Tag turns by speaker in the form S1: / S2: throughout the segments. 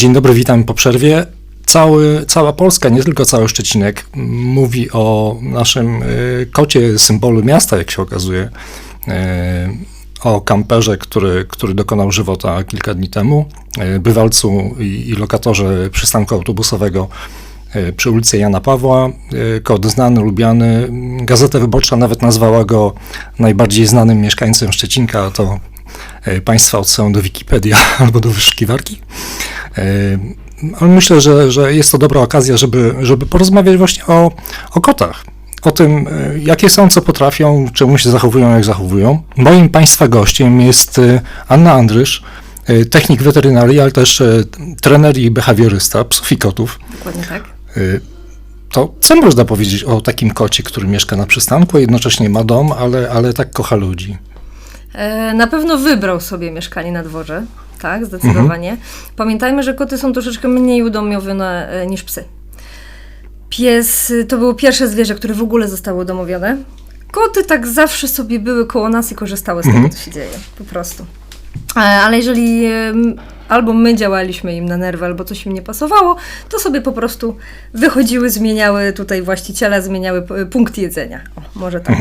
S1: Dzień dobry, witam po przerwie. Cały, cała Polska, nie tylko cały Szczecinek, mówi o naszym y, kocie, symbolu miasta, jak się okazuje. Y, o kamperze, który, który dokonał żywota kilka dni temu, y, bywalcu i, i lokatorze przystanku autobusowego przy ulicy Jana Pawła. Kot znany, lubiany. Gazeta Wyborcza nawet nazwała go najbardziej znanym mieszkańcem Szczecinka. a To Państwa odsyłam do Wikipedia albo do wyszukiwarki. Y, Ale myślę, że, że jest to dobra okazja, żeby, żeby porozmawiać właśnie o, o kotach. O tym, y, jakie są, co potrafią, czemu się zachowują, jak zachowują. Moim Państwa gościem jest Anna Andrysz, technik weterynarii, ale też trener i behawiorysta psów i kotów.
S2: Dokładnie tak.
S1: To co można powiedzieć o takim kocie, który mieszka na przystanku, a jednocześnie ma dom, ale, ale tak kocha ludzi?
S2: E, na pewno wybrał sobie mieszkanie na dworze, tak, zdecydowanie. Pamiętajmy, że koty są troszeczkę mniej udomowione e, niż psy. Pies y, to było pierwsze zwierzę, które w ogóle zostało udomowione. Koty tak zawsze sobie były koło nas i korzystały z tego, co się dzieje, po prostu. E, Ale jeżeli albo my działaliśmy im na nerwy, albo coś im nie pasowało, to sobie po prostu wychodziły, zmieniały tutaj właściciela, zmieniały punkt jedzenia. O, może tak.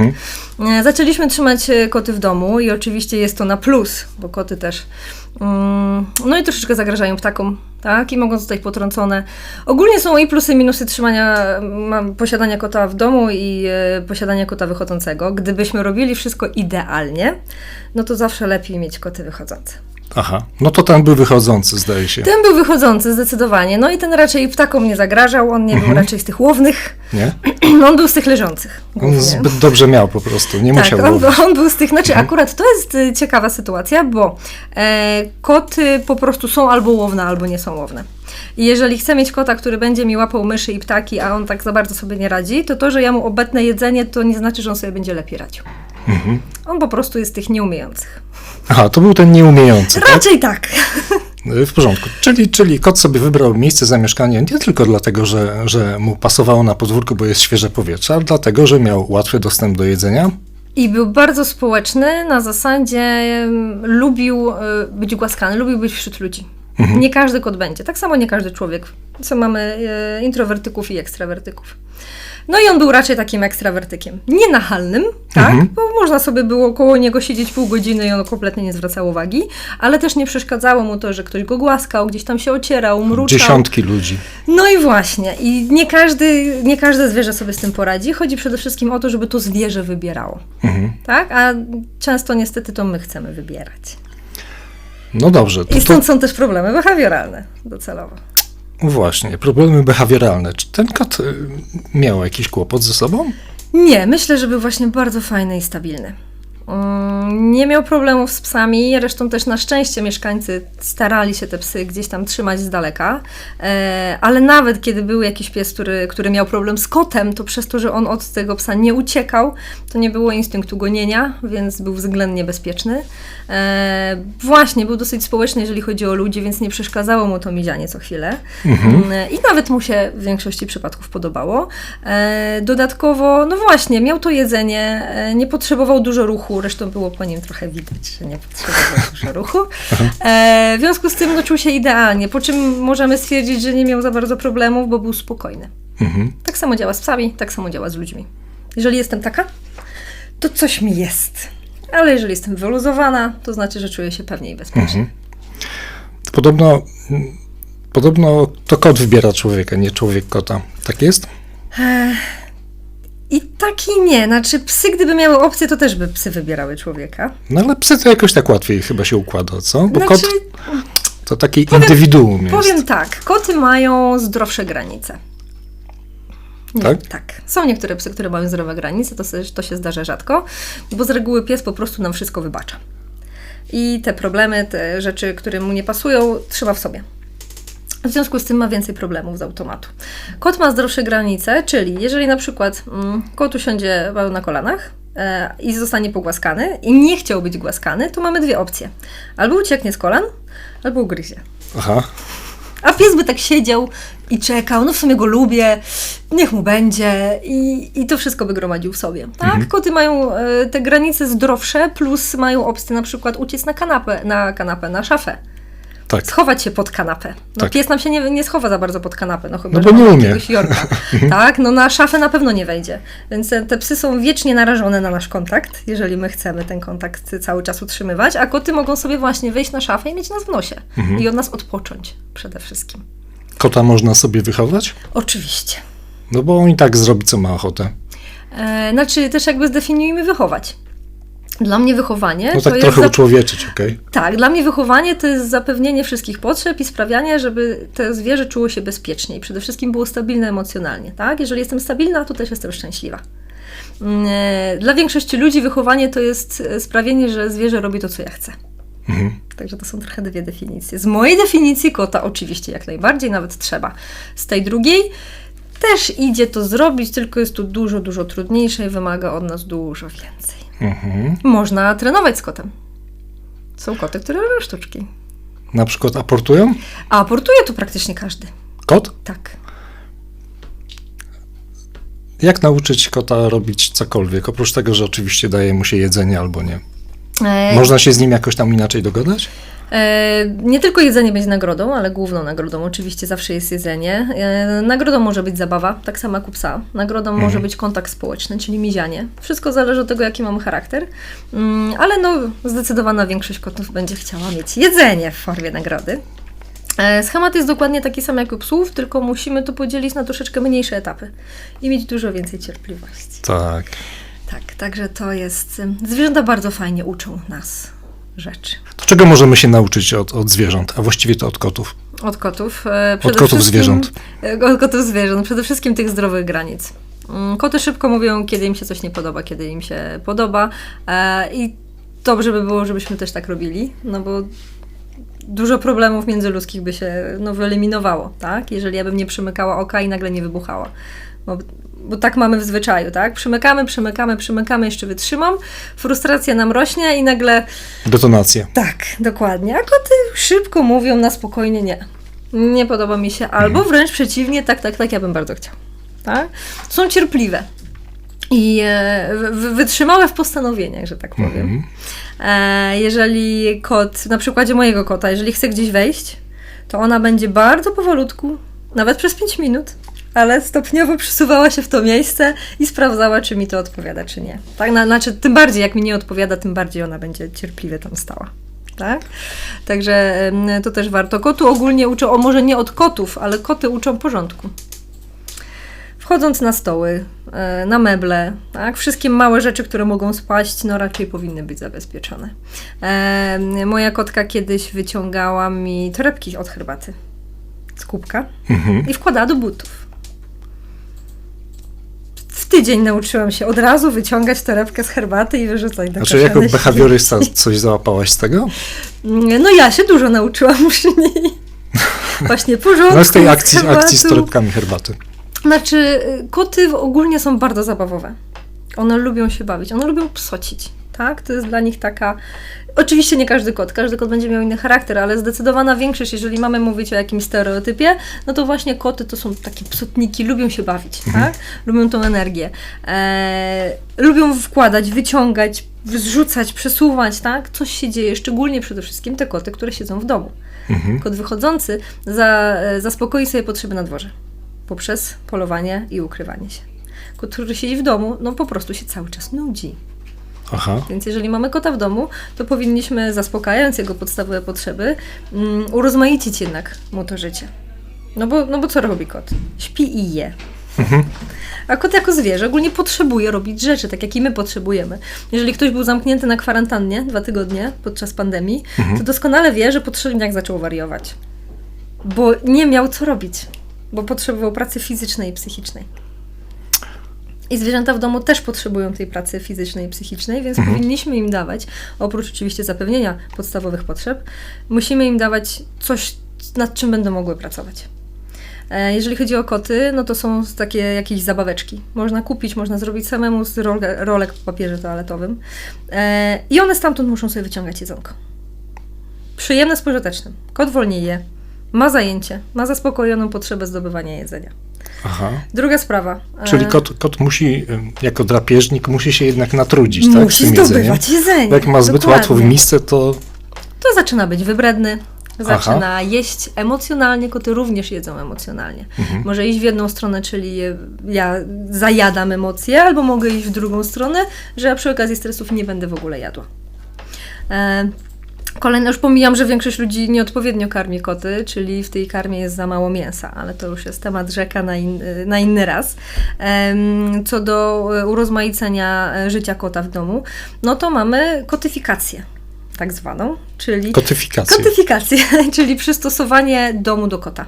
S2: E, Zaczęliśmy trzymać e, koty w domu i oczywiście jest to na plus, bo koty też no i troszeczkę zagrażają ptakom, tak? I mogą zostać potrącone. Ogólnie są i plusy, i minusy trzymania, mam, posiadania kota w domu i e, posiadania kota wychodzącego. Gdybyśmy robili wszystko idealnie, no to zawsze lepiej mieć koty wychodzące.
S1: Aha, no to ten był wychodzący, zdaje się.
S2: Ten był wychodzący zdecydowanie, no i ten raczej ptakom nie zagrażał, on nie był raczej z tych łownych,
S1: Nie?
S2: on był z tych leżących.
S1: On zbyt dobrze miał po prostu, nie
S2: Tak,
S1: musiał
S2: on,
S1: łowić.
S2: on był z tych, znaczy akurat to jest y, ciekawa sytuacja, bo e, koty po prostu są albo łowne, albo nie są łowne. I jeżeli chcę mieć kota, który będzie mi łapał myszy i ptaki, a on tak za bardzo sobie nie radzi, to to, że ja mu obetnę jedzenie, to nie znaczy, że on sobie będzie lepiej radził.
S1: Mhm.
S2: On po prostu jest tych nieumiejących.
S1: Aha, to był ten nieumiejący, tak?
S2: Raczej tak.
S1: W porządku. Czyli, czyli kot sobie wybrał miejsce zamieszkania nie tylko dlatego, że, że mu pasowało na podwórku, bo jest świeże powietrze, ale dlatego, że miał łatwy dostęp do jedzenia.
S2: I był bardzo społeczny, na zasadzie em, lubił e, być głaskany, lubił być wśród ludzi. Nie każdy kot będzie, tak samo nie każdy człowiek. Co mamy e, introwertyków i ekstrawertyków. No i on był raczej takim ekstrawertykiem. Nie nachalnym, tak? Bo można sobie było koło niego siedzieć pół godziny i on kompletnie nie zwracał uwagi, ale też nie przeszkadzało mu to, że ktoś go głaskał, gdzieś tam się ocierał, mruczał.
S1: Dziesiątki ludzi.
S2: No i właśnie. I nie, każdy, nie każde zwierzę sobie z tym poradzi. Chodzi przede wszystkim o to, żeby to zwierzę wybierało.
S1: Mhm.
S2: Tak? A często niestety to my chcemy wybierać.
S1: No dobrze, to,
S2: I stąd są też problemy behawioralne docelowo.
S1: właśnie, problemy behawioralne. Czy ten kot y, miał jakiś kłopot ze sobą?
S2: Nie, myślę, że był właśnie bardzo fajny i stabilny. Mm, Nie miał problemów z psami, zresztą też na szczęście mieszkańcy starali się te psy gdzieś tam trzymać z daleka, e, ale nawet kiedy był jakiś pies, który, który miał problem z kotem, to przez to, że on od tego psa nie uciekał, to nie było instynktu gonienia, więc był względnie bezpieczny. E, Właśnie, był dosyć społeczny, jeżeli chodzi o ludzi, więc nie przeszkadzało mu to mizianie co chwilę. Mm, I nawet mu się w większości przypadków podobało. E, Dodatkowo, no właśnie, miał to jedzenie, nie potrzebował dużo ruchu, zresztą było po nim trochę widać, że nie potrzebował dużo ruchu. E, W związku z tym no, czuł się idealnie, po czym możemy stwierdzić, że nie miał za bardzo problemów, bo był spokojny.
S1: Mhm.
S2: Tak samo działa z psami, tak samo działa z ludźmi. Jeżeli jestem taka, to coś mi jest. Ale jeżeli jestem wyluzowana, to znaczy, że czuję się pewniej i bezpiecznie.
S1: Podobno, mm, podobno to kot wybiera człowieka, nie człowiek kota. Tak jest?
S2: I tak i nie. Znaczy, psy, gdyby miały opcję, to też by psy wybierały człowieka.
S1: No ale psy to jakoś tak łatwiej chyba się układa, co? Bo
S2: Znaczy,
S1: kot to taki indywiduum jest.
S2: powiem tak, koty mają zdrowsze granice. Nie,
S1: Tak?
S2: Tak. Są niektóre psy, które mają zdrowe granice, to, se- to się zdarza rzadko, bo z reguły pies po prostu nam wszystko wybacza. I te problemy, te rzeczy, które mu nie pasują, trzyma w sobie. W związku z tym ma więcej problemów z automatu. Kot ma zdrowsze granice, czyli jeżeli na przykład mm, kot usiądzie na kolanach e, i zostanie pogłaskany i nie chciał być głaskany, to mamy dwie opcje. Albo ucieknie z kolan, albo ugryzie.
S1: Aha.
S2: A pies by tak siedział i czekał, no w sumie go lubię, niech mu będzie i, i to wszystko by gromadził w sobie. Tak? Koty mają e, te granice zdrowsze, plus mają opcję na przykład uciec na kanapę, na kanapę, na szafę.
S1: Tak.
S2: Schować się pod kanapę. No
S1: Tak.
S2: pies nam się nie, nie schowa za bardzo pod kanapę, no chyba,
S1: No bo nie umie.
S2: Jorka. tak, no na szafę na pewno nie wejdzie. Więc te, te psy są wiecznie narażone na nasz kontakt, jeżeli my chcemy ten kontakt cały czas utrzymywać, a koty mogą sobie właśnie wejść na szafę i mieć nas w nosie.
S1: Mhm.
S2: I od nas odpocząć przede wszystkim.
S1: Kota można sobie wychować?
S2: Oczywiście.
S1: No bo on i tak zrobi, co ma ochotę.
S2: E, znaczy też jakby zdefiniujmy wychować. Dla mnie wychowanie
S1: No
S2: to
S1: tak
S2: jest
S1: trochę
S2: zap-
S1: uczłowieczyć, okej?
S2: Tak, dla mnie wychowanie to jest zapewnienie wszystkich potrzeb i sprawianie, żeby to zwierzę czuło się bezpiecznie i przede wszystkim było stabilne emocjonalnie. Tak? Jeżeli jestem stabilna, to też jestem szczęśliwa. Mm, e, Dla większości ludzi wychowanie to jest e, sprawienie, że zwierzę robi to, co ja chcę.
S1: Mhm.
S2: Także to są trochę dwie definicje. Z mojej definicji kota oczywiście jak najbardziej, nawet trzeba. Z tej drugiej też idzie to zrobić, tylko jest to dużo, dużo trudniejsze i wymaga od nas dużo więcej.
S1: Mhm.
S2: Można trenować z kotem. Są koty, które robią sztuczki.
S1: Na przykład aportują?
S2: A aportuje to praktycznie każdy.
S1: Kot?
S2: Tak.
S1: Jak nauczyć kota robić cokolwiek? Oprócz tego, że oczywiście daje mu się jedzenie albo nie. Można się z nim jakoś tam inaczej dogadać?
S2: E, nie tylko jedzenie będzie nagrodą, ale główną nagrodą oczywiście zawsze jest jedzenie. E, nagrodą może być zabawa, tak samo jak u psa. Nagrodą może być kontakt społeczny, czyli mizianie. Wszystko zależy od tego, jaki mamy charakter. Mm, ale no, zdecydowana większość kotów będzie chciała mieć jedzenie w formie nagrody. E, Schemat jest dokładnie taki sam jak u psów, tylko musimy to podzielić na troszeczkę mniejsze etapy i mieć dużo więcej cierpliwości.
S1: Tak.
S2: Tak, także to jest. ym, Zwierzęta bardzo fajnie uczą nas rzeczy.
S1: To czego możemy się nauczyć od, od zwierząt, a właściwie to od kotów?
S2: Od kotów. e, przede
S1: kotów
S2: wszystkim-
S1: zwierząt.
S2: e, Od kotów zwierząt. Przede wszystkim tych zdrowych granic. Mm, Koty szybko mówią, kiedy im się coś nie podoba, kiedy im się podoba. e, I dobrze by było, żebyśmy też tak robili, no bo dużo problemów międzyludzkich by się no, wyeliminowało, tak? Jeżeli ja bym nie przymykała oka i nagle nie wybuchała. Bo, bo tak mamy w zwyczaju, tak? Przymykamy, przymykamy, przymykamy, jeszcze wytrzymam, frustracja nam rośnie i nagle
S1: Detonacja.
S2: tak, dokładnie. A koty szybko mówią na spokojnie nie. Nie podoba mi się, albo wręcz przeciwnie, tak, tak, tak, ja bym bardzo chciał. Tak? Są cierpliwe. I e, wytrzymałe w postanowieniach, że tak powiem.
S1: Mhm.
S2: E, jeżeli kot, na przykładzie mojego kota, jeżeli chce gdzieś wejść, to ona będzie bardzo powolutku, nawet przez 5 minut, ale stopniowo przesuwała się w to miejsce i sprawdzała, czy mi to odpowiada, czy nie. Tak, na, znaczy, tym bardziej, jak mi nie odpowiada, tym bardziej ona będzie cierpliwie tam stała. Tak? Także to też warto. Kotu ogólnie uczą, o może nie od kotów, ale koty uczą porządku. Wchodząc na stoły, e, na meble, tak? wszystkie małe rzeczy, które mogą spaść, no raczej powinny być zabezpieczone. E, moja kotka kiedyś wyciągała mi torebki od herbaty z kubka
S1: Mhm.
S2: i wkładała do butów. Tydzień nauczyłam się od razu wyciągać torebkę z herbaty i wyrzucać do
S1: Znaczy, jako behawiorysta coś załapałaś z tego?
S2: No ja się dużo nauczyłam przy niej. Właśnie porządku,
S1: No z tej akcji, akcji z torebkami herbaty.
S2: Znaczy, y, koty ogólnie są bardzo zabawowe. One lubią się bawić, one lubią psocić, tak? To jest dla nich taka... Oczywiście nie każdy kot, każdy kot będzie miał inny charakter, ale zdecydowana większość, jeżeli mamy mówić o jakimś stereotypie, no to właśnie koty to są takie psotniki, lubią się bawić, tak? Lubią tą energię. E, lubią wkładać, wyciągać, zrzucać, przesuwać, tak? Coś się dzieje, szczególnie przede wszystkim te koty, które siedzą w domu.
S1: Mhm.
S2: Kot wychodzący za, zaspokoi sobie potrzeby na dworze poprzez polowanie i ukrywanie się. Kot, który siedzi w domu, no po prostu się cały czas nudzi.
S1: Aha.
S2: Więc jeżeli mamy kota w domu, to powinniśmy, zaspokajając jego podstawowe potrzeby, um, urozmaicić jednak mu to życie. No bo, no bo co robi kot? Śpi i je. A kot jako zwierzę ogólnie potrzebuje robić rzeczy, tak jak i my potrzebujemy. Jeżeli ktoś był zamknięty na kwarantannie dwa tygodnie podczas pandemii, to doskonale wie, że po trzech dniach zaczął wariować. Bo nie miał co robić, bo potrzebował pracy fizycznej i psychicznej. I zwierzęta w domu też potrzebują tej pracy fizycznej i psychicznej, więc powinniśmy im dawać, oprócz oczywiście zapewnienia podstawowych potrzeb, musimy im dawać coś, nad czym będą mogły pracować. E, Jeżeli chodzi o koty, no to są takie jakieś zabaweczki. Można kupić, można zrobić samemu z rolek, rolek w papierze toaletowym. E, I one stamtąd muszą sobie wyciągać jedzonko. Przyjemne z pożytecznym. Kot wolniej je, ma zajęcie, ma zaspokojoną potrzebę zdobywania jedzenia.
S1: Aha.
S2: Druga sprawa. e,
S1: Czyli kot, kot musi, ym, jako drapieżnik, musi się jednak natrudzić, tak? z
S2: musi
S1: tym jedzeniem.
S2: zdobywać jedzenie.
S1: Jak ma zbyt
S2: Dokładnie.
S1: łatwo w misce, to
S2: To zaczyna być wybredny, Zaczyna jeść emocjonalnie, koty również jedzą emocjonalnie.
S1: Mhm.
S2: Może iść w jedną stronę, czyli ja zajadam emocje, albo mogę iść w drugą stronę, że ja przy okazji stresów nie będę w ogóle jadła. E, Kolejne, już pomijam, że większość ludzi nieodpowiednio karmi koty, czyli w tej karmie jest za mało mięsa, ale to już jest temat rzeka na, in, na inny raz. Co do e, urozmaicenia e, życia kota w domu, no to mamy kotyfikację, tak zwaną, czyli
S1: Kotyfikację.
S2: Kotyfikację, czyli przystosowanie domu do kota.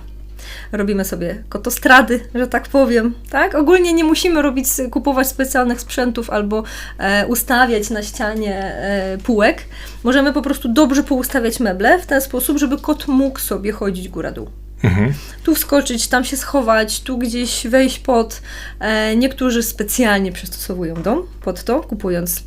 S2: Robimy sobie kotostrady, że tak powiem, tak? Ogólnie nie musimy robić, kupować specjalnych sprzętów albo e, ustawiać na ścianie e, półek. Możemy po prostu dobrze poustawiać meble w ten sposób, żeby kot mógł sobie chodzić góra-dół
S1: Mhm.
S2: tu wskoczyć, tam się schować, tu gdzieś wejść pod. E, niektórzy specjalnie przystosowują dom pod to, kupując e,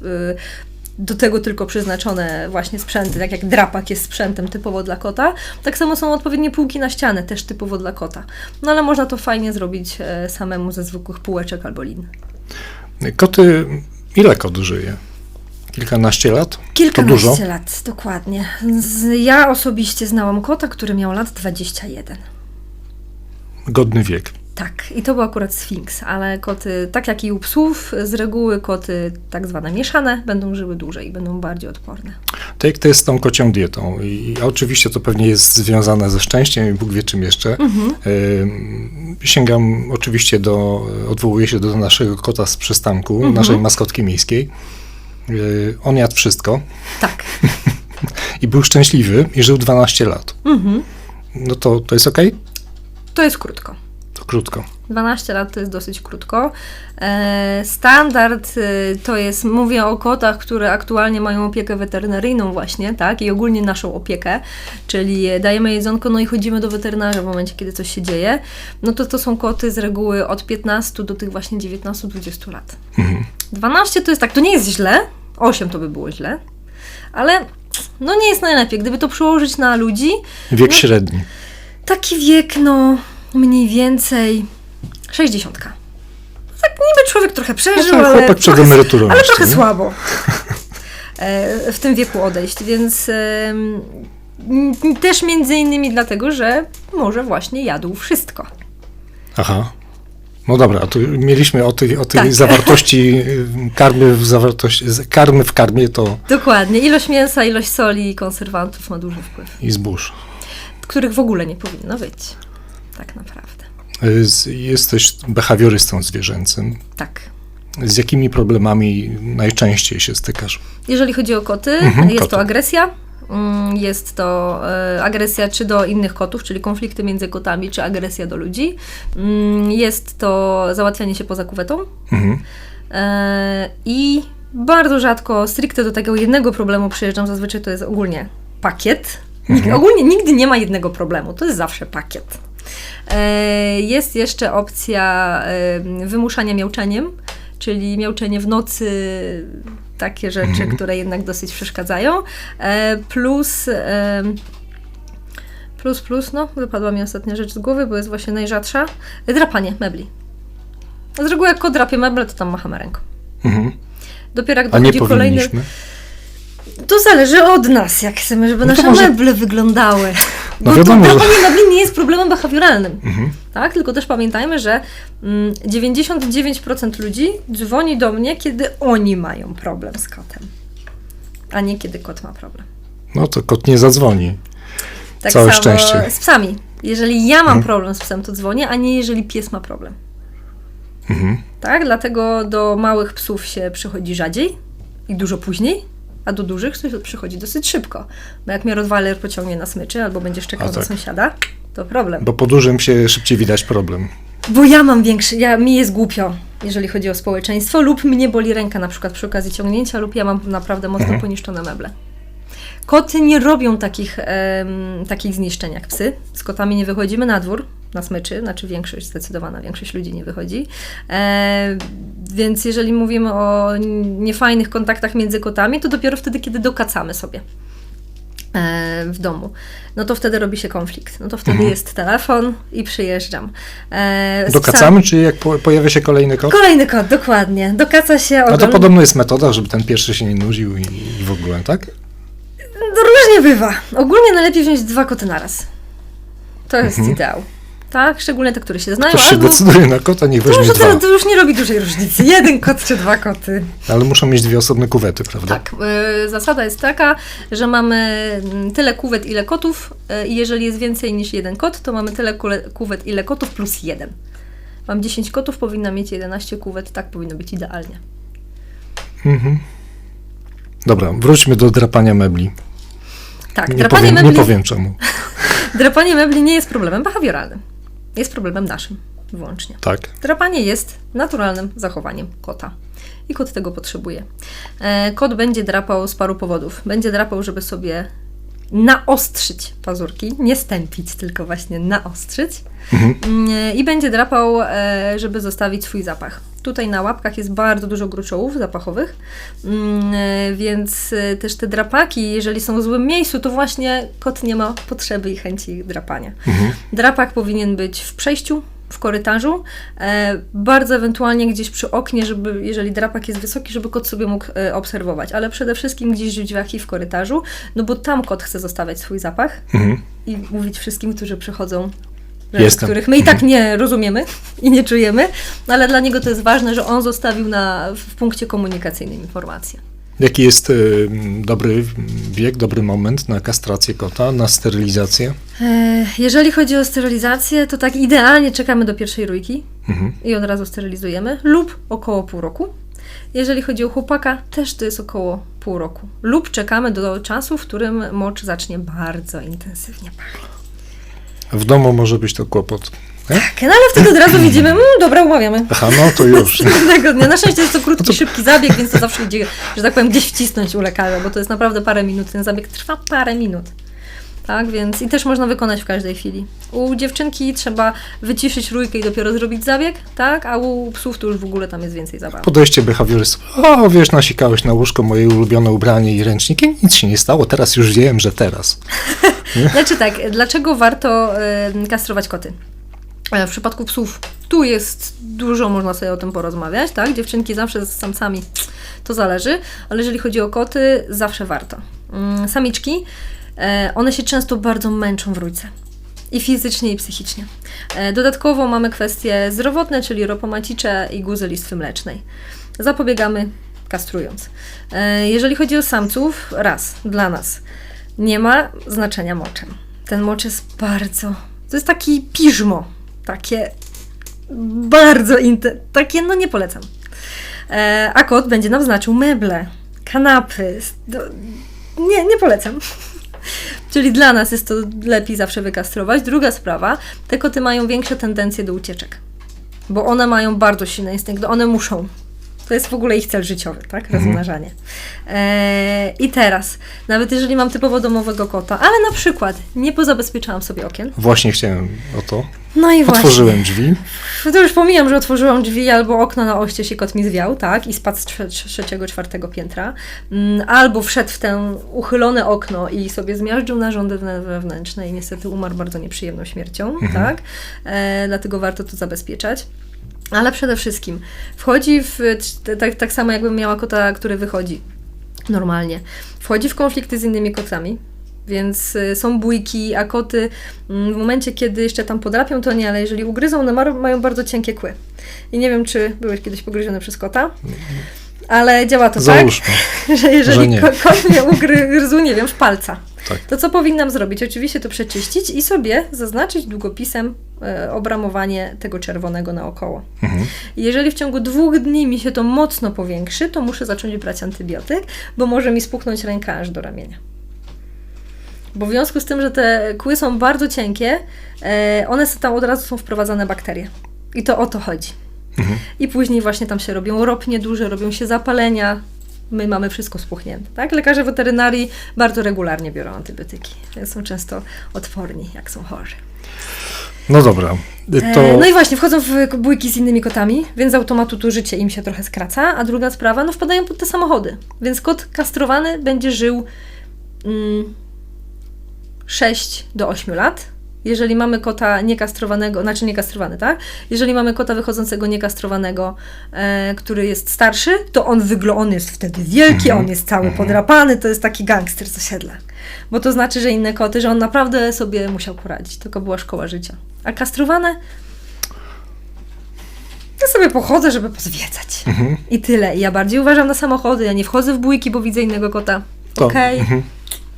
S2: do tego tylko przeznaczone właśnie sprzęty, tak jak drapak jest sprzętem typowo dla kota. Tak samo są odpowiednie półki na ścianę, też typowo dla kota. No ale można to fajnie zrobić e, samemu ze zwykłych półeczek albo lin.
S1: Koty, ile kot żyje? Kilkanaście lat? To dużo?
S2: Kilkanaście lat, dokładnie. Ja osobiście znałam kota, który miał lat 21.
S1: Godny wiek.
S2: Tak, i to był akurat Sfinks, ale koty, tak jak i u psów, z reguły koty tak zwane mieszane będą żyły dłużej, będą bardziej odporne.
S1: Tak jak to jest z tą kocią dietą. I oczywiście to pewnie jest związane ze szczęściem i Bóg wie czym jeszcze. Ym, Sięgam oczywiście do, odwołuję się do naszego kota z przystanku, naszej maskotki miejskiej. Yy, On jadł wszystko
S2: Tak.
S1: i był szczęśliwy i żył 12 lat. No to, to jest ok?
S2: To jest krótko.
S1: Krótko.
S2: 12 lat to jest dosyć krótko. E, standard e, to jest, mówię o kotach, które aktualnie mają opiekę weterynaryjną właśnie, tak, i ogólnie naszą opiekę, czyli dajemy jedzonko, no i chodzimy do weterynarza w momencie, kiedy coś się dzieje, no to to są koty z reguły od 15 do tych właśnie 19-20 lat. 12 to jest tak, to nie jest źle, 8 to by było źle, ale no nie jest najlepiej. Gdyby to przełożyć na ludzi,
S1: Wiek średni.
S2: Taki wiek, no mniej więcej 60. Tak niby człowiek trochę
S1: No
S2: przeżył,
S1: to
S2: ale,
S1: chłopak przed
S2: trochę,
S1: emeryturą
S2: ale trochę
S1: nie?
S2: słabo e, w tym wieku odejść, więc też między innymi dlatego, że może właśnie jadł wszystko.
S1: Aha. No dobra, a tu mieliśmy o tej, o tej
S2: Tak.
S1: zawartości karmy w zawartości, karmy w karmie to
S2: Dokładnie. Ilość mięsa, ilość soli i konserwantów ma duży wpływ,
S1: i zbóż.
S2: których w ogóle nie powinno być. Tak naprawdę.
S1: Jesteś behawiorystą zwierzęcym.
S2: Tak.
S1: Z jakimi problemami najczęściej się stykasz?
S2: Jeżeli chodzi o koty,
S1: Mhm,
S2: jest
S1: koty.
S2: to agresja. Mm, Jest to e, agresja czy do innych kotów, czyli konflikty między kotami, czy agresja do ludzi. Mm, Jest to załatwianie się poza kuwetą.
S1: Mhm.
S2: E, I bardzo rzadko stricte do takiego jednego problemu przyjeżdżam. Zazwyczaj to jest ogólnie pakiet. Nig- Ogólnie nigdy nie ma jednego problemu, to jest zawsze pakiet. E, Jest jeszcze opcja e, wymuszania miauczeniem, czyli miauczenie w nocy, takie rzeczy, które jednak dosyć przeszkadzają. E, Plus, plus, plus, no, wypadła mi ostatnia rzecz z głowy, bo jest właśnie najrzadsza. Drapanie mebli. Z reguły jak drapie meble, to tam machamy ręką.
S1: Mhm.
S2: Dopiero jak dochodzi kolejny... To zależy od nas, jak chcemy, żeby
S1: No
S2: nasze
S1: może-
S2: meble wyglądały.
S1: No
S2: Bo
S1: wiadomo,
S2: to
S1: że-
S2: nie jest problemem behawioralnym.
S1: Mhm.
S2: Tak? Tylko też pamiętajmy, że mm, 99% ludzi dzwoni do mnie, kiedy oni mają problem z kotem, a nie kiedy kot ma problem.
S1: No to kot nie zadzwoni.
S2: Tak
S1: Całe
S2: samo
S1: szczęście. Mhm.
S2: z psami. Jeżeli ja mam problem z psem, to dzwonię, a nie jeżeli pies ma problem.
S1: Mhm.
S2: Tak? Dlatego do małych psów się przychodzi rzadziej i dużo później, a do dużych to przychodzi dosyć szybko. Bo jak mnie Rottweiler pociągnie na smyczy albo będziesz czekał
S1: A
S2: do
S1: tak.
S2: sąsiada, to problem.
S1: Bo po dużym się szybciej widać problem.
S2: Bo ja mam większy, ja, mi jest głupio, jeżeli chodzi o społeczeństwo, lub mnie boli ręka na przykład przy okazji ciągnięcia, lub ja mam naprawdę mocno poniszczone meble. Koty nie robią takich, em, takich zniszczeń jak psy. Z kotami nie wychodzimy na dwór, na smyczy, znaczy większość, zdecydowana większość ludzi nie wychodzi. E, więc jeżeli mówimy o niefajnych kontaktach między kotami, to dopiero wtedy, kiedy dokacamy sobie e, w domu. No to wtedy robi się konflikt. No to wtedy jest telefon i przyjeżdżam. E,
S1: Dokacamy, czy jak po, pojawia się kolejny kot?
S2: psami- Kolejny kot, dokładnie. Dokaca się
S1: No to
S2: ogon-
S1: podobno jest metoda, żeby ten pierwszy się nie nudził i, i w ogóle, tak?
S2: Różnie bywa. Ogólnie najlepiej wziąć dwa koty naraz. To jest ideał. Tak? Szczególnie te, które się znają.
S1: Ktoś się
S2: albo...
S1: decyduje na kota, niech
S2: To,
S1: weźmie dwa.
S2: to, to już nie robi dużej różnicy. Jeden kot czy dwa koty.
S1: Ale muszą mieć dwie osobne kuwety, prawda?
S2: Tak, y, zasada jest taka, że mamy mm, tyle kuwet, ile kotów y, i jeżeli jest więcej niż jeden kot, to mamy tyle kule- kuwet, ile kotów plus jeden. Mam 10 kotów, powinna mieć 11 kuwet, tak powinno być idealnie.
S1: Mhm. Dobra, wróćmy do drapania mebli.
S2: Tak,
S1: Nie
S2: drapanie,
S1: powiem,
S2: mebli,
S1: nie powiem czemu.
S2: drapanie mebli nie jest problemem behawioralnym. Jest problemem naszym wyłącznie.
S1: Tak.
S2: Drapanie jest naturalnym zachowaniem kota. I kot tego potrzebuje. E, kot będzie drapał z paru powodów. Będzie drapał, żeby sobie naostrzyć pazurki, nie stępić, tylko właśnie naostrzyć. Mm, e, I będzie drapał, e, żeby zostawić swój zapach. Tutaj na łapkach jest bardzo dużo gruczołów zapachowych, mm, e, więc e, też te drapaki, jeżeli są w złym miejscu, to właśnie kot nie ma potrzeby i chęci drapania. Drapak powinien być w przejściu, w korytarzu, e, bardzo ewentualnie gdzieś przy oknie, żeby, jeżeli drapak jest wysoki, żeby kot sobie mógł e, obserwować, ale przede wszystkim gdzieś w drzwiach i w korytarzu, no bo tam kot chce zostawiać swój zapach
S1: Mhm.
S2: i mówić wszystkim, którzy przychodzą,
S1: Jestem.
S2: których my i tak nie rozumiemy i nie czujemy, ale dla niego to jest ważne, że on zostawił na, w punkcie komunikacyjnym informację.
S1: Jaki jest y, dobry wiek, dobry moment na kastrację kota, na sterylizację?
S2: E, Jeżeli chodzi o sterylizację, to tak idealnie czekamy do pierwszej rójki
S1: Mhm.
S2: i od razu sterylizujemy, lub około pół roku. Jeżeli chodzi o chłopaka, też to jest około pół roku. Lub czekamy do czasu, w którym mocz zacznie bardzo intensywnie pachnieć.
S1: W domu może być to kłopot. Nie?
S2: Tak, no ale wtedy od razu widzimy, mm, dobra, umawiamy.
S1: Aha, no to już.
S2: Dnia. Na szczęście jest to krótki, szybki zabieg, więc to zawsze idzie, że tak powiem, gdzieś wcisnąć u lekarza, bo to jest naprawdę parę minut. Ten zabieg trwa parę minut. Tak, więc i też można wykonać w każdej chwili. U dziewczynki trzeba wyciszyć rójkę i dopiero zrobić zabieg, tak, a u psów to już w ogóle tam jest więcej zabawy.
S1: Podejście behawiorysty. O, wiesz, nasikałeś na łóżko moje ulubione ubranie i ręcznikiem, nic się nie stało, teraz już wiem, że teraz.
S2: Znaczy tak, dlaczego warto y, kastrować koty? E, W przypadku psów tu jest dużo, można sobie o tym porozmawiać, tak? Dziewczynki zawsze z samcami to zależy, ale jeżeli chodzi o koty, zawsze warto. Mm, Samiczki, one się często bardzo męczą w rójce. I fizycznie, i psychicznie. E, Dodatkowo mamy kwestie zdrowotne, czyli ropomacicze i guzy listwy mlecznej. Zapobiegamy kastrując. E, Jeżeli chodzi o samców, raz, dla nas nie ma znaczenia moczem. Ten mocz jest bardzo. To jest taki piżmo. Takie bardzo inte, takie, no nie polecam. E, a kot będzie nam znaczył meble, kanapy. nie, nie polecam. Czyli dla nas jest to lepiej zawsze wykastrować. Druga sprawa, te koty mają większe tendencje do ucieczek. Bo one mają bardzo silny instynkt, one muszą. To jest w ogóle ich cel życiowy, tak? Rozmnażanie. E, I teraz, nawet jeżeli mam typowo domowego kota, ale na przykład nie pozabezpieczałam sobie okien.
S1: Właśnie chciałem o to.
S2: No i właśnie.
S1: Otworzyłem drzwi.
S2: To już pomijam, że otworzyłam drzwi albo okno na oście się kot mi zwiał, tak? I spadł z trze- trzeciego, czwartego piętra. Mm, Albo wszedł w ten uchylone okno i sobie zmiażdżył narządy wewnę- wewnętrzne i niestety umarł bardzo nieprzyjemną śmiercią, tak? E, dlatego warto to zabezpieczać. Ale przede wszystkim wchodzi w, tak, tak samo jakbym miała kota, który wychodzi normalnie. Wchodzi w konflikty z innymi kotami, więc y, są bójki, a koty mm, w momencie, kiedy jeszcze tam podrapią, to nie, ale jeżeli ugryzą, one mar- mają bardzo cienkie kły. I nie wiem, czy byłeś kiedyś pogryziony przez kota, ale działa to
S1: Załóżmy.
S2: tak, że jeżeli
S1: że
S2: ko- kot mnie ugryzł, nie wiem, w palca,
S1: Tak.
S2: to co powinnam zrobić? Oczywiście to przeczyścić i sobie zaznaczyć długopisem e, obramowanie tego czerwonego naokoło.
S1: Mhm.
S2: I Jeżeli w ciągu dwóch dni mi się to mocno powiększy, to muszę zacząć brać antybiotyk, bo może mi spuchnąć ręka aż do ramienia. Bo w związku z tym, że te kły są bardzo cienkie, e, one tam od razu są wprowadzane bakterie. I to o to chodzi. I później właśnie tam się robią ropnie duże, robią się zapalenia. My mamy wszystko spuchnięte. Tak? Lekarze weterynarii bardzo regularnie biorą antybiotyki. więc Są często odporni, jak są chorzy.
S1: No dobra.
S2: E,
S1: To
S2: No i właśnie, wchodzą w bójki z innymi kotami, więc z automatu tu życie im się trochę skraca, a druga sprawa, no wpadają pod te samochody. Więc kot kastrowany będzie żył mm, 6 do 8 lat, jeżeli mamy kota niekastrowanego, znaczy niekastrowany, tak? Jeżeli mamy kota wychodzącego niekastrowanego, e, który jest starszy, to on wygląda, on jest wtedy wielki, on jest cały podrapany, to jest taki gangster z osiedla. Bo to znaczy, że inne koty, że on naprawdę sobie musiał poradzić, tylko była szkoła życia. A kastrowane, ja sobie pochodzę, żeby pozwiedzać. I tyle. I ja bardziej uważam na samochody, ja nie wchodzę w bójki, bo widzę innego kota. Okej.
S1: mhm.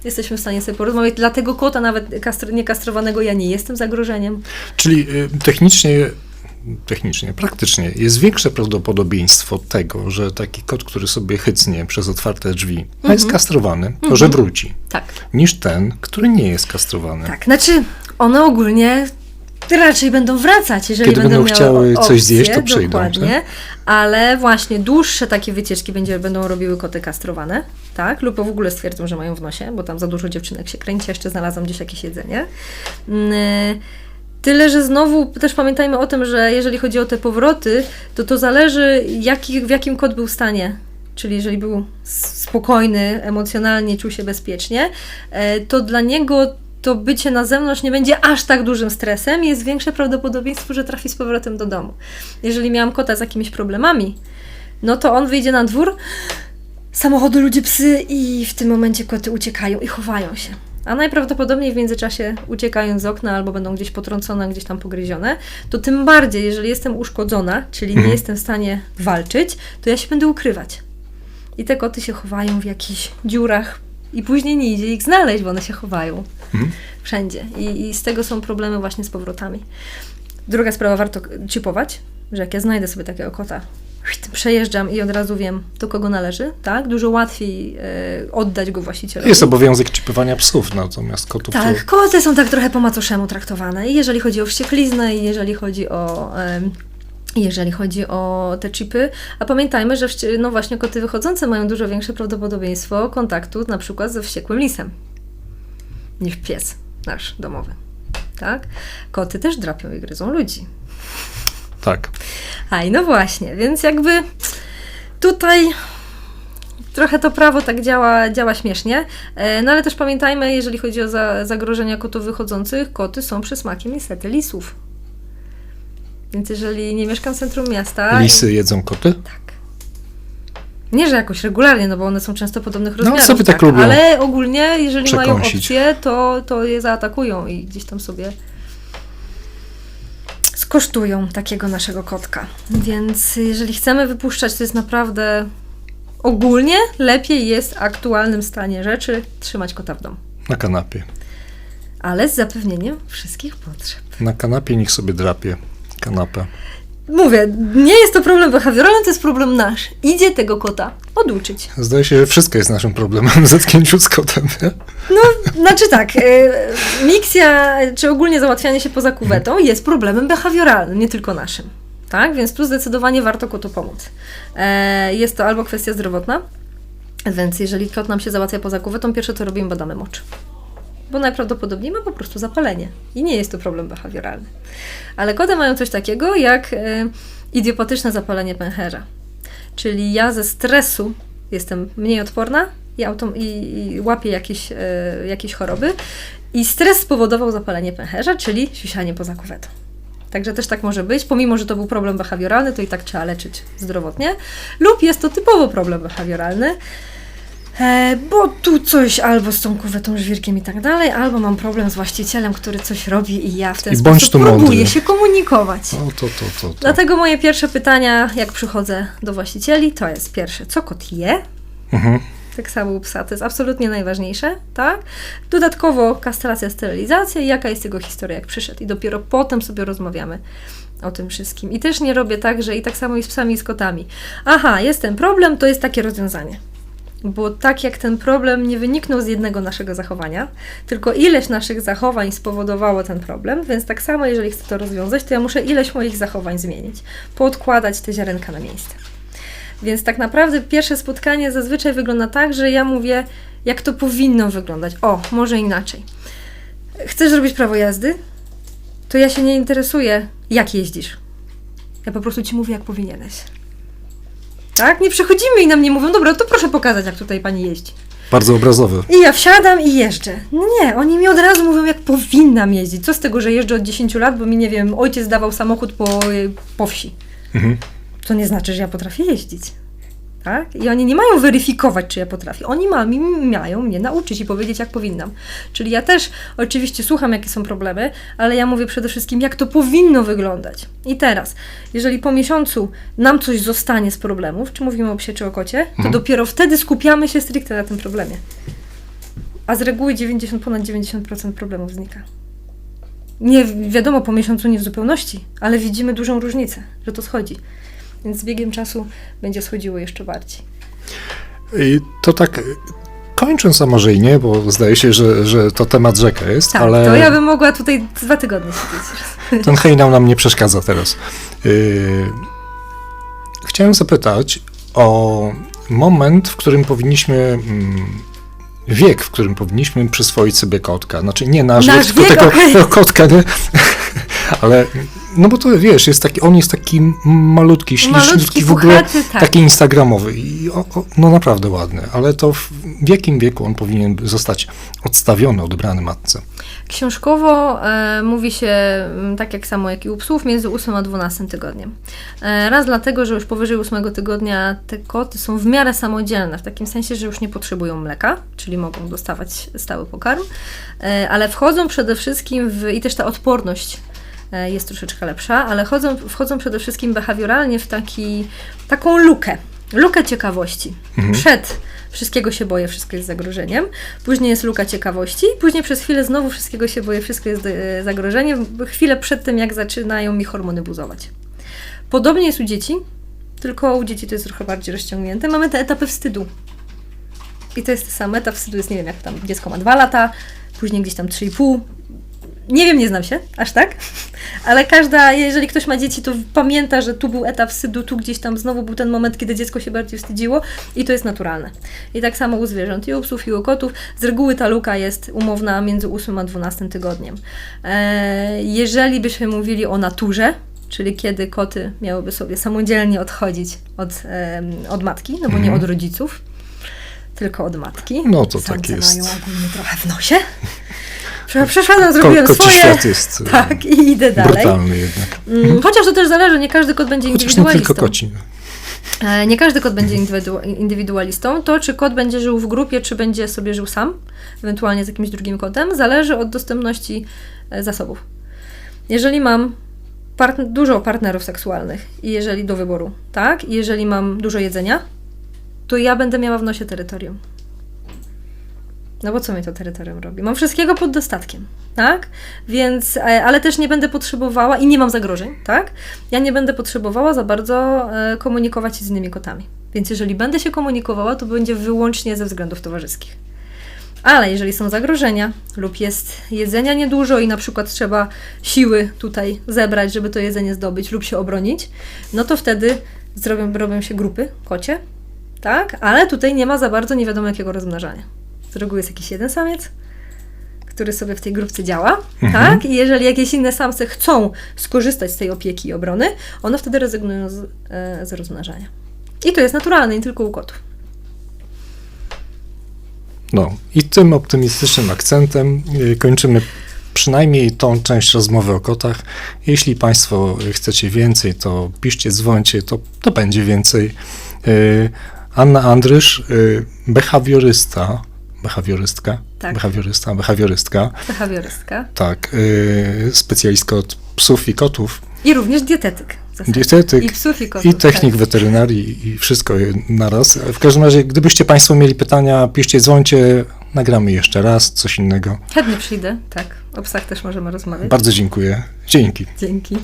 S2: Jesteśmy w stanie sobie porozmawiać. Dla tego kota, nawet kastr- niekastrowanego, ja nie jestem zagrożeniem.
S1: Czyli y, technicznie, technicznie, praktycznie jest większe prawdopodobieństwo tego, że taki kot, który sobie hycnie przez otwarte drzwi, a
S2: Mhm.
S1: jest kastrowany, to że wróci,
S2: Tak.
S1: niż ten, który nie jest kastrowany.
S2: Tak. Znaczy, one ogólnie raczej będą wracać, jeżeli
S1: Kiedy
S2: będą,
S1: będą
S2: miały
S1: chciały coś
S2: opcję,
S1: zjeść, to przyjdą,
S2: Dokładnie. Ale właśnie dłuższe takie wycieczki będzie, będą robiły koty kastrowane, tak? Lub w ogóle stwierdzą, że mają w nosie, bo tam za dużo dziewczynek się kręci, jeszcze znalazłam gdzieś jakieś jedzenie. Mm, Tyle, że znowu też pamiętajmy o tym, że jeżeli chodzi o te powroty, to to zależy jaki, w jakim kot był stanie. Czyli jeżeli był spokojny, emocjonalnie czuł się bezpiecznie, e, to dla niego to bycie na zewnątrz nie będzie aż tak dużym stresem jest większe prawdopodobieństwo, że trafi z powrotem do domu. Jeżeli miałam kota z jakimiś problemami, no to on wyjdzie na dwór, samochody, ludzie, psy i w tym momencie koty uciekają i chowają się. A najprawdopodobniej w międzyczasie uciekają z okna albo będą gdzieś potrącone, gdzieś tam pogryzione, to tym bardziej, jeżeli jestem uszkodzona, czyli nie jestem w stanie walczyć, to ja się będę ukrywać. I te koty się chowają w jakichś dziurach i później nie idzie ich znaleźć, bo one się chowają wszędzie. I, I z tego są problemy właśnie z powrotami. Druga sprawa, warto chipować, że jak ja znajdę sobie takiego kota, przejeżdżam i od razu wiem, do kogo należy, tak? Dużo łatwiej e, oddać go właścicielowi.
S1: Jest obowiązek chipowania psów, natomiast kotów to...
S2: Tak, koty są tak trochę po macoszemu traktowane. I jeżeli chodzi o wściekliznę, i jeżeli chodzi o. em, jeżeli chodzi o te chipy, a pamiętajmy, że no właśnie koty wychodzące mają dużo większe prawdopodobieństwo kontaktu na przykład ze wściekłym lisem niż pies nasz domowy. Tak? Koty też drapią i gryzą ludzi.
S1: Tak.
S2: A i no właśnie, więc jakby tutaj trochę to prawo tak działa, działa śmiesznie. E, No ale też pamiętajmy, jeżeli chodzi o za, zagrożenia kotów wychodzących, koty są przysmakiem niestety lisów. Więc jeżeli nie mieszkam w centrum miasta.
S1: Lisy jedzą koty?
S2: Tak. Nie, że jakoś regularnie, no bo one są często podobnych
S1: No,
S2: rozmiarów.
S1: sobie tak lubią
S2: Ale ogólnie, jeżeli mają
S1: przekąsić.
S2: opcję, to, to je zaatakują i gdzieś tam sobie skosztują takiego naszego kotka. Więc jeżeli chcemy wypuszczać, to jest naprawdę ogólnie lepiej jest w aktualnym stanie rzeczy trzymać kota w domu.
S1: Na kanapie.
S2: Ale z zapewnieniem wszystkich potrzeb.
S1: Na kanapie niech sobie drapie kanapę.
S2: Mówię, nie jest to problem behawioralny, to jest problem nasz. Idzie tego kota oduczyć.
S1: Zdaje się, że wszystko jest naszym problemem w zetknięciu z kotem. Nie?
S2: No, znaczy tak, y, miksja, czy ogólnie załatwianie się poza kuwetą jest problemem behawioralnym, nie tylko naszym. Tak, więc tu zdecydowanie warto kotu pomóc. E, jest to albo kwestia zdrowotna, więc jeżeli kot nam się załatwia poza kuwetą, pierwsze co robimy, badamy mocz. Bo najprawdopodobniej ma po prostu zapalenie i nie jest to problem behawioralny. Ale koty mają coś takiego jak e, idiopatyczne zapalenie pęcherza. Czyli ja ze stresu jestem mniej odporna i, autom- i, i łapię jakieś, e, jakieś choroby. I stres spowodował zapalenie pęcherza, czyli siusianie poza kuwetą. Także też tak może być, pomimo że to był problem behawioralny, to i tak trzeba leczyć zdrowotnie. Lub jest to typowo problem behawioralny, e, bo tu coś albo z tą kuwetą, żwirkiem i tak dalej, albo mam problem z właścicielem, który coś robi i ja w ten
S1: I
S2: sposób
S1: tu mądry.
S2: próbuję się komunikować.
S1: O, to, to, to, to.
S2: Dlatego moje pierwsze pytania, jak przychodzę do właścicieli, to jest pierwsze, co kot je?
S1: Mhm.
S2: Tak samo u psa, to jest absolutnie najważniejsze, tak? Dodatkowo kastracja, sterylizacja i jaka jest jego historia, jak przyszedł. I dopiero potem sobie rozmawiamy o tym wszystkim. I też nie robię tak, że i tak samo i z psami, i z kotami. Aha, jest ten problem, to jest takie rozwiązanie. Bo tak jak ten problem nie wyniknął z jednego naszego zachowania, tylko ileś naszych zachowań spowodowało ten problem, więc tak samo jeżeli chcę to rozwiązać, to ja muszę ileś moich zachowań zmienić, poodkładać te ziarenka na miejsce. Więc tak naprawdę pierwsze spotkanie zazwyczaj wygląda tak, że ja mówię, jak to powinno wyglądać. O, może inaczej. Chcesz zrobić prawo jazdy? To ja się nie interesuję, jak jeździsz. Ja po prostu ci mówię, jak powinieneś. Tak? Nie przechodzimy i nam nie mówią, dobra, to proszę pokazać, jak tutaj pani jeździ.
S1: Bardzo obrazowy.
S2: I ja wsiadam i jeżdżę. No nie, oni mi od razu mówią, jak powinnam jeździć. Co z tego, że jeżdżę od 10 lat, bo mi, nie wiem, ojciec dawał samochód po, po wsi.
S1: Mhm.
S2: To nie znaczy, że ja potrafię jeździć. Tak? I oni nie mają weryfikować, czy ja potrafię. Oni ma, mi, mają mnie nauczyć i powiedzieć, jak powinnam. Czyli ja też oczywiście słucham, jakie są problemy, ale ja mówię przede wszystkim, jak to powinno wyglądać. I teraz, jeżeli po miesiącu nam coś zostanie z problemów, czy mówimy o psie, czy o kocie, to dopiero wtedy skupiamy się stricte na tym problemie. A z reguły 90, ponad 90% problemów znika. Nie wi- wiadomo po miesiącu nie w zupełności, ale widzimy dużą różnicę, że to schodzi. Więc z biegiem czasu będzie schodziło jeszcze bardziej.
S1: I to tak, kończąc, a może i nie, bo zdaje się, że, że to temat rzeka jest,
S2: Tak,
S1: ale
S2: to ja bym mogła tutaj dwa tygodnie siedzieć.
S1: ten hejnał nam nie przeszkadza teraz. Yy, chciałem zapytać o moment, w którym powinniśmy... Mm, wiek, w którym powinniśmy przyswoić sobie kotka. Znaczy nie nasz,
S2: Nasz
S1: wiek, tylko
S2: wiek,
S1: tego tego kotka, nie? ale no bo to wiesz, jest taki, on jest taki malutki, śliczny,
S2: Malutki,
S1: w ogóle
S2: puchaty, tak.
S1: taki instagramowy i o, o, no naprawdę ładny, ale to w, w jakim wieku on powinien zostać odstawiony, odebrany matce?
S2: Książkowo e, mówi się, mm, tak jak samo jak i u psów, między 8 a 12 tygodniem. E, raz dlatego, że już powyżej 8 tygodnia te koty są w miarę samodzielne, w takim sensie, że już nie potrzebują mleka, czyli mogą dostawać stały pokarm, e, ale wchodzą przede wszystkim w, i też ta odporność jest troszeczkę lepsza, ale chodzą, wchodzą przede wszystkim behawioralnie w taki, taką lukę. Lukę ciekawości. Przed wszystkiego się boję, wszystko jest zagrożeniem. Później jest luka ciekawości, później przez chwilę znowu wszystkiego się boję, wszystko jest e, zagrożeniem. Chwilę przed tym, jak zaczynają mi hormony buzować. Podobnie jest u dzieci, tylko u dzieci to jest trochę bardziej rozciągnięte. Mamy te etapy wstydu. I to jest ten sam etap wstydu, jest nie wiem, jak tam dziecko ma dwa lata, później gdzieś tam 3,5. Nie wiem, nie znam się, aż tak, ale każda, jeżeli ktoś ma dzieci, to pamięta, że tu był etap wstydu, tu gdzieś tam znowu był ten moment, kiedy dziecko się bardziej wstydziło i to jest naturalne. I tak samo u zwierząt, i u psów, i u kotów. Z reguły ta luka jest umowna między 8 a 12 tygodniem. Eee, jeżeli byśmy mówili o naturze, czyli kiedy koty miałyby sobie samodzielnie odchodzić od, od matki, no bo nie od rodziców, tylko od matki.
S1: No to
S2: Samce
S1: tak jest.
S2: mają ogólnie trochę w nosie. Prze- Przeszłam, zrobiłem
S1: Ko,
S2: swoje.
S1: świat jest
S2: Tak, i idę dalej.
S1: brutalny jednak.
S2: Mm, Chociaż to też zależy, nie każdy kot będzie
S1: Chociaż nie
S2: indywidualistą.
S1: tylko koci.
S2: E, Nie każdy kot będzie indywidu- indywidualistą. To, czy kot będzie żył w grupie, czy będzie sobie żył sam, ewentualnie z jakimś drugim kotem, zależy od dostępności e, zasobów. Jeżeli mam part- dużo partnerów seksualnych i jeżeli do wyboru, tak, i jeżeli mam dużo jedzenia, to ja będę miała w nosie terytorium. No bo co mi to terytorium robi? Mam wszystkiego pod dostatkiem, tak? Więc, e, ale też nie będę potrzebowała i nie mam zagrożeń, tak? Ja nie będę potrzebowała za bardzo e, komunikować się z innymi kotami. Więc jeżeli będę się komunikowała, to będzie wyłącznie ze względów towarzyskich. Ale jeżeli są zagrożenia lub jest jedzenia niedużo i na przykład trzeba siły tutaj zebrać, żeby to jedzenie zdobyć lub się obronić, no to wtedy zrobią, robią się grupy kocie, tak? Ale tutaj nie ma za bardzo nie wiadomo jakiego rozmnażania. Z reguły jest jakiś jeden samiec, który sobie w tej grupce działa, tak? I jeżeli jakieś inne samce chcą skorzystać z tej opieki i obrony, one wtedy rezygnują z, e, z rozmnażania. I to jest naturalne, nie tylko u kotów.
S1: No i tym optymistycznym akcentem y, kończymy przynajmniej tą część rozmowy o kotach. Jeśli Państwo chcecie więcej, to piszcie, dzwońcie, to, to będzie więcej. Y, Anna Andrysz, y, behawiorysta, behawiorystka,
S2: Tak.
S1: behawiorysta, behawiorystka,
S2: Behawiorystka.
S1: tak, y, specjalistka od psów i kotów,
S2: I również dietetyk.
S1: dietetyk
S2: I psów, i kotów.
S1: i technik
S2: tak.
S1: weterynarii i wszystko naraz. W każdym razie, gdybyście Państwo mieli pytania, piszcie, dzwońcie, nagramy jeszcze raz, coś innego.
S2: Chętnie przyjdę, tak. O psach też możemy rozmawiać.
S1: Bardzo dziękuję. Dzięki.
S2: Dzięki.